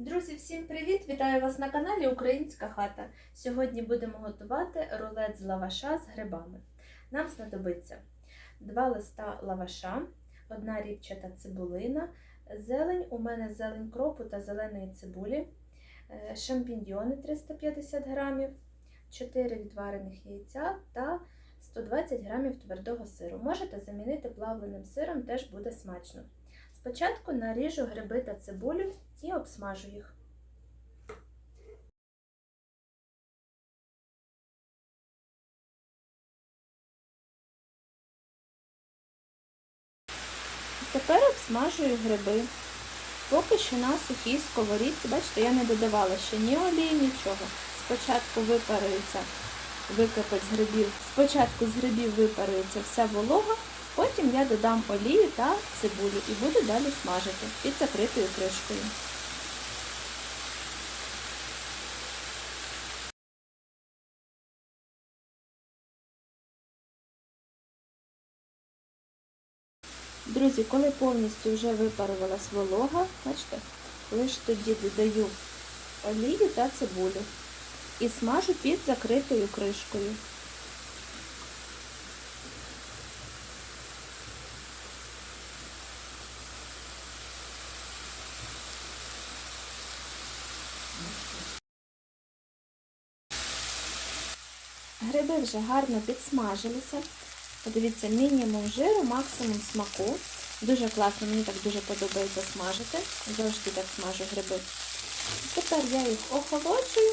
Друзі, всім привіт! Вітаю вас на каналі Українська хата. Сьогодні будемо готувати рулет з лаваша з грибами. Нам знадобиться два листа лаваша, одна рібчата цибулина, зелень, у мене зелень кропу та зеленої цибулі, е, шампіньйони 350 грамів, 4 відварених яйця та 120 грамів твердого сиру. Можете замінити плавленим сиром, теж буде смачно. Спочатку наріжу гриби та цибулю і обсмажу їх. Тепер обсмажую гриби. Поки що на сухій сковорідці, бачите, я не додавала ще ні олії, нічого. Спочатку випарується, википить з грибів. Спочатку з грибів випарується вся волога, потім я додам олію та цибулю і буду далі смажити під закритою кришкою. Друзі, коли повністю вже випарувалась волога, бачите, лише тоді додаю олію та цибулю і смажу під закритою кришкою. Гриби вже гарно підсмажилися. Подивіться, мінімум жиру, максимум смаку. Дуже класно, мені так дуже подобається смажити. Завжди так смажу гриби. Тепер я їх охолоджую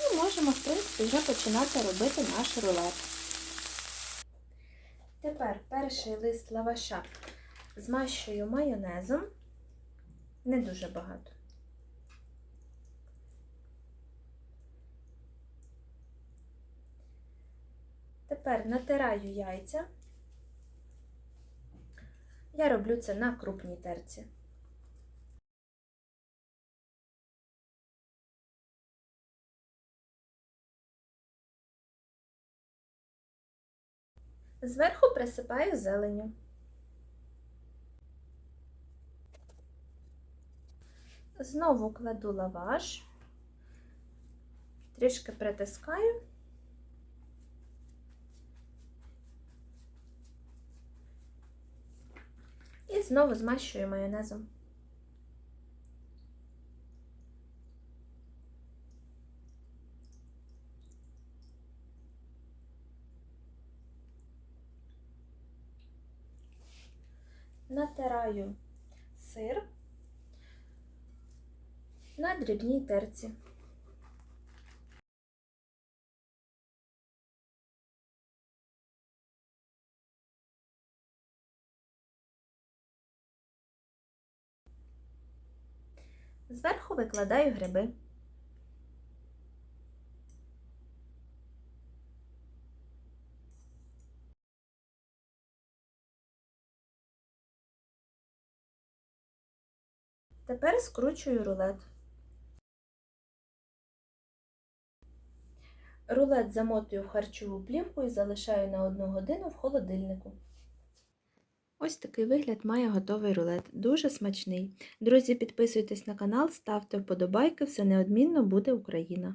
і можемо, в принципі, вже починати робити наш рулет. Тепер перший лист лаваша змащую майонезом. Не дуже багато. Тепер натираю яйця. Я роблю це на крупній терці. Зверху присипаю зеленю. Знову кладу лаваш, трішки притискаю. І знову змащую майонезом. Натираю сир на дрібній терці. Зверху викладаю гриби. Тепер скручую рулет. Рулет замотую в харчову плівку і залишаю на 1 годину в холодильнику. Ось такий вигляд має готовий рулет. Дуже смачний. Друзі, підписуйтесь на канал, ставте вподобайки, все неодмінно буде Україна!